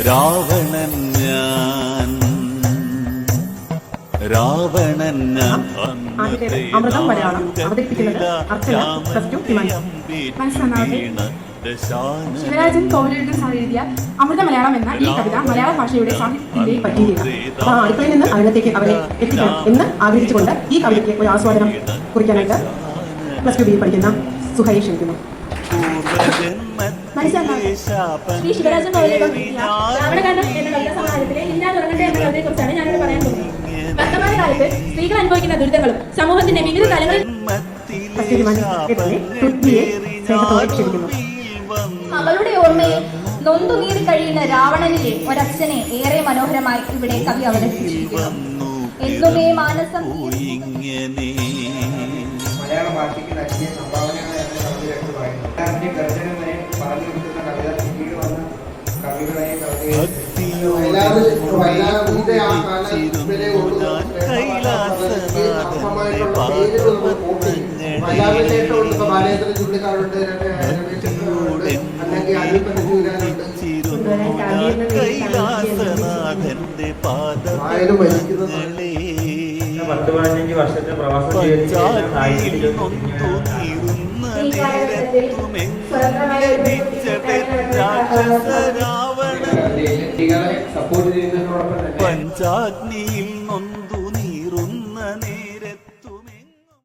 രാവണൻ ഞാൻ. രാവണൻ ഞാൻ. ശിവരാജൻ കോവിലെഴുതും സാർ എഴുതിയ അമൃത മലയാളം എന്ന ഈ കവിത മലയാള ഭാഷയുടെ സാഹിത്യത്തിന്റെ പറ്റിയില്ല അപ്പൊ ആ അടുക്കളയിൽ നിന്ന് അതിനകത്തേക്ക് അവരെ എത്തിക്കണം എന്ന് ആഗ്രഹിച്ചുകൊണ്ട് ഈ കവിതയ്ക്ക് ഒരു ആസ്വാദനം കുറിക്കാനായിട്ട് പ്ലസ് ടു ബി പഠിക്കുന്ന സുഹൈ ക്ഷണിക്കുന്നു. ശ്രീ ശിവരാജൻ എഴുതിയ രാവണകാന്ഡം എന്ന കവിതാ സമാഹാരത്തിലെ ഇല്ലാതെ ഉറങ്ങട്ടെ എന്ന കവിതയെക്കുറിച്ചാണ് ഞാനിവിടെ പറയാൻ പോകുന്നത്. വർത്തമാന കാലത്ത് സ്ത്രീകൾ അനുഭവിക്കുന്ന ദുരിതങ്ങളും സമൂഹത്തിന്റെ വിവിധ തലങ്ങളിൽ അവളുടെ ഓർമ്മയെ ഹിമാൻസ് എട്ടിലെ പൃഥ്വിയെ സ്നേഹത്തോടെ ക്ഷണിക്കുന്നു ഓർമ്മയിൽ നൊന്തു നീറി കഴിയുന്ന രാവണനിലെ ഒരച്ഛനെ ഏറെ മനോഹരമായി ഇവിടെ കവി അവതരിപ്പിച്ചിരിക്കുന്നു. എന്നുമേ മാനസം ഇങ്ങനെ വലിക്കുന്നത് പാദങ്ങളെ പത്ത് പതിനഞ്ച് വർഷത്തെ പ്രവാസം ചെയ്ത് പഞ്ചാഗ്നിയിൽ നൊന്തുനീറുന്ന രാക്ഷസരാവണൻ പഞ്ചാഗ്നിയും നൊന്തു